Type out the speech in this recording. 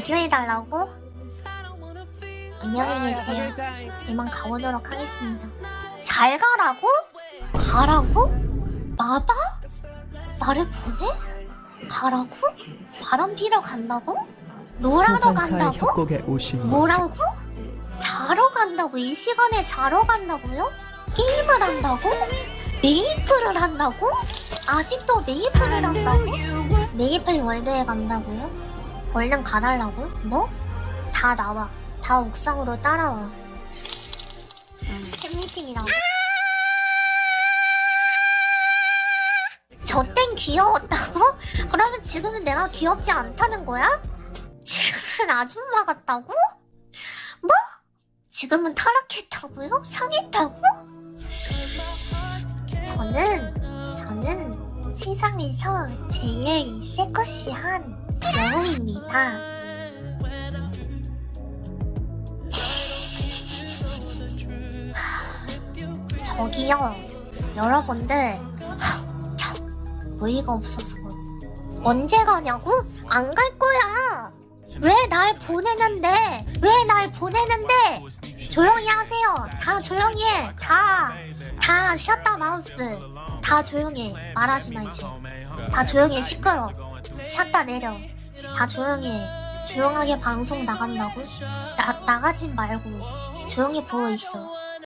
애교해달라고? 안녕히 계세요. 이만 가보도록 하겠습니다. 잘 가라고? 가라고? 나봐? 나를 보내? 가라고? 바람 피러 간다고? 놀아러 간다고? 뭐라고? 자러 간다고? 이 시간에 자러 간다고요? 게임을 한다고? 메이플을 한다고? 아직도 메이플을 한다고? 메이플 월드에 간다고요? 얼른 가달라고? 뭐? 다 나와. 다 옥상으로 따라와. 팬미팅이라고. 저 땐 귀여웠다고? 그러면 지금은 내가 귀엽지 않다는 거야? 지금은 아줌마 같다고? 뭐? 지금은 타락했다고요? 상했다고? 저는 저는 세상에서 제일 세커시한 여우입니다. 저기요, 여러분들, 하, 참 어이가 없어서 언제 가냐고? 안 갈 거야. 왜 날 보내는데? 왜 날 보내는데? 조용히 하세요. 다 조용히 해. 다, 다 셧다 마우스. 다 조용히 해. 말하지 마, 이제. 다 조용히 해. 시끄러. 샷다 내려. 다 조용히 해. 조용하게 방송 나간다고? 나, 나가진 말고. 조용히 부어있어.